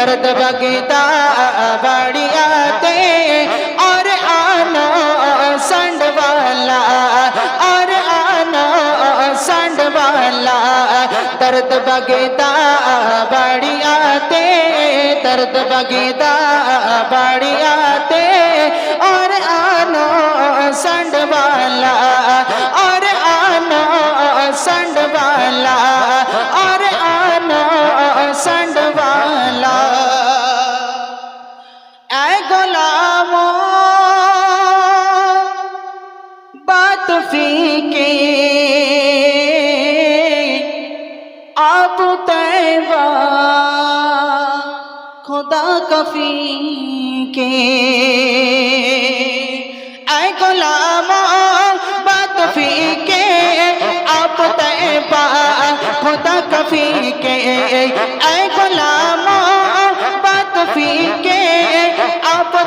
درد بگیتا باڑی آتے اور آنا سنڈ والا، اور آنا سنڈ والا۔ درد بگیتا باڑی آتے درد بگیتا باڑی آتے اور آنا سنڈ والا۔ গোলাম। বাত ফিকে আপ তৈবা খোদা কফি কে গোলাম, বাত ফিকে আপ তৈবা খোদা কফি কে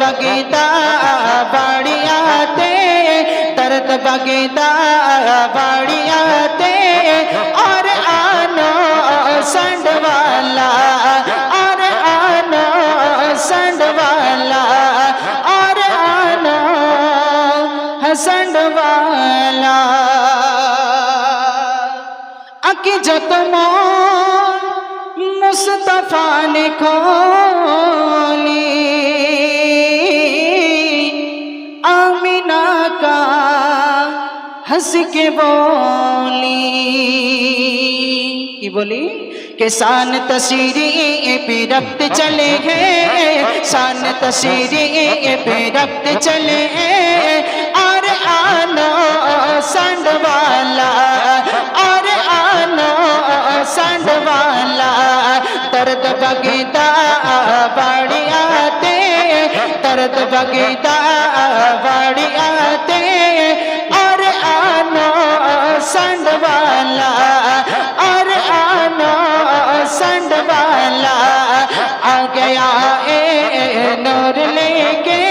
بگیتا باڑی آتے درد بگیتا باڑی آتے اور آنا سنڈ والا اور آنا سنڈ والا اور آنا سنڈ والا اکی جتمو مصطفیٰ نے ہنس کے بولی۔ کی بولی؟ کہ سان تصیری پہ ربط چلے ہیں۔ سان تصیری پہ ربط چلے ہیں۔ اور آنا سنڈ والا اور آنا سنڈ والا۔ درد بگیتا باڑی آتے، درد بگیتا باڑی آتے۔ سنڈ والا، اور آنا سنڈ والا۔ آ گیا اے نور لے کے،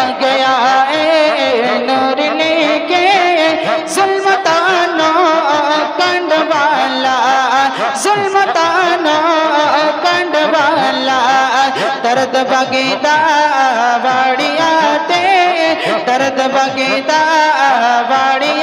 آ گیا اے نور لے کے۔ ظلمتانو کنڈ والا ظلمتانو کنڈ والا۔ درد بگیتا باڑی آتے درد بگیتا باڑی